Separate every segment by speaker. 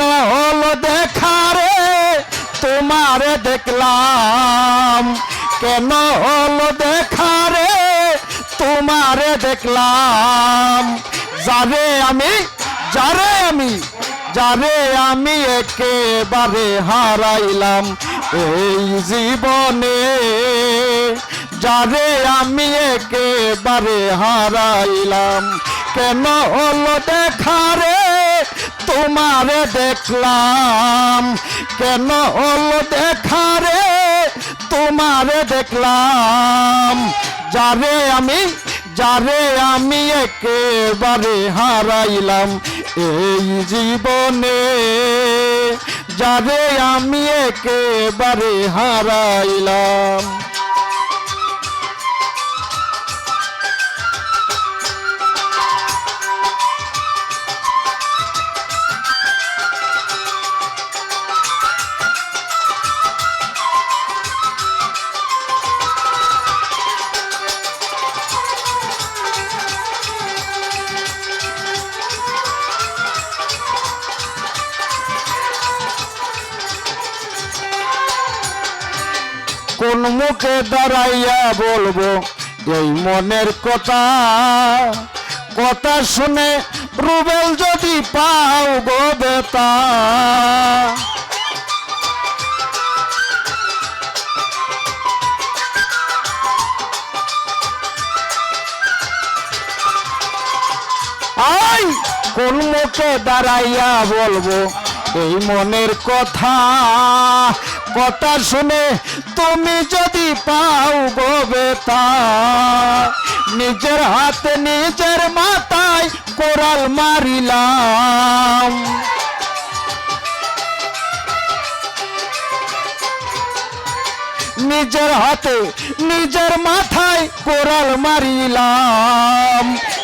Speaker 1: হলো দেখা রে, তোমারে দেখলাম। কেন হলো দেখা রে, তোমারে দেখলাম। যারে আমি যারে আমি যারে আমি একেবারে হারাইলাম এই জীবনে। যারে আমি একেবারে হারাইলাম। কেন হলো দেখা রে তোমারে দেখলাম। কেন হলো দেখা রে? তোমারে দেখলাম। যারে আমি যারে আমি একেবারে হারাইলাম এই জীবনে। যারে আমি একেবারে হারাইলাম। কোন মুখে দাঁড়াইয়া বলব এই মনের কথা কথা শুনে রুবেল যদি পাও গো বেতা আই কোন মুখে দাঁড়াইয়া বলব এই মনের কথা কথা শুনে তুমি যদি পাও গো নিজের হাতে নিজের মাথায় কোরাল মারিলাম। নিজের হাতে নিজের মাথায় কোরাল মারিলাম।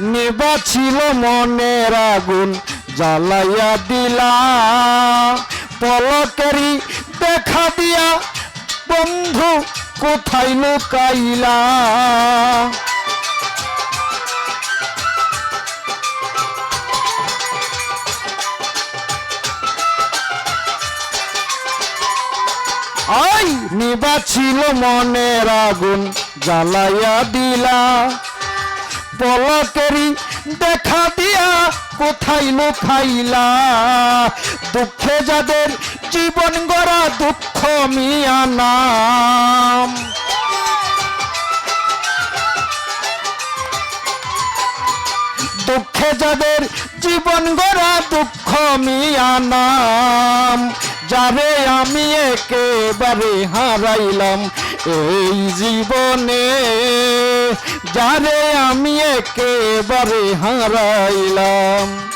Speaker 1: নেবা ছিল মনের আগুন, জ্বালাইয়া দিলা। পলকেরি দেখা দিয়া বন্ধু কোথায় লুকাইলা? আই, নিবা ছিল মনের আগুন, জ্বালাইয়া দিলা। পলকেরি দেখা দিয়া কোথায় লুকাইলা দুঃখে যাদের জীবন গড়া দুঃখ মিয়া নাম। দুঃখে যাদের জীবন গড়া দুঃখ মিয়া নাম। যারে আমি একেবারে হারাইলাম এই জীবনে। যারে আমি একেবারে হারাইলাম।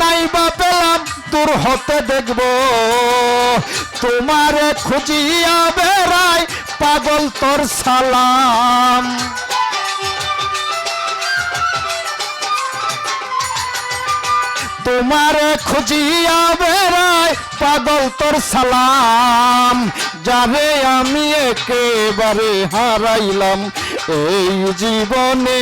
Speaker 1: নাই বা পেলাম দূর হতে দেখব। তোমারে খুঁজিয়া বেড়াই পাগল তোর সালাম। তোমারে খুঁজিয়া বেড়াই পাগল তোর সালাম। যারে আমি একেবারে হারাইলাম, এই জীবনে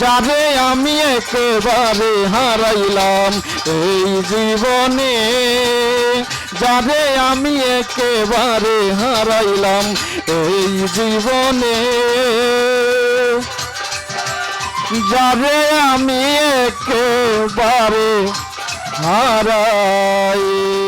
Speaker 1: যারে আমি একেবারে হারাইলাম এই জীবনে। যারে আমি একেবারে হারাইলাম এই জীবনে। যারে আমি একেবারে হারাই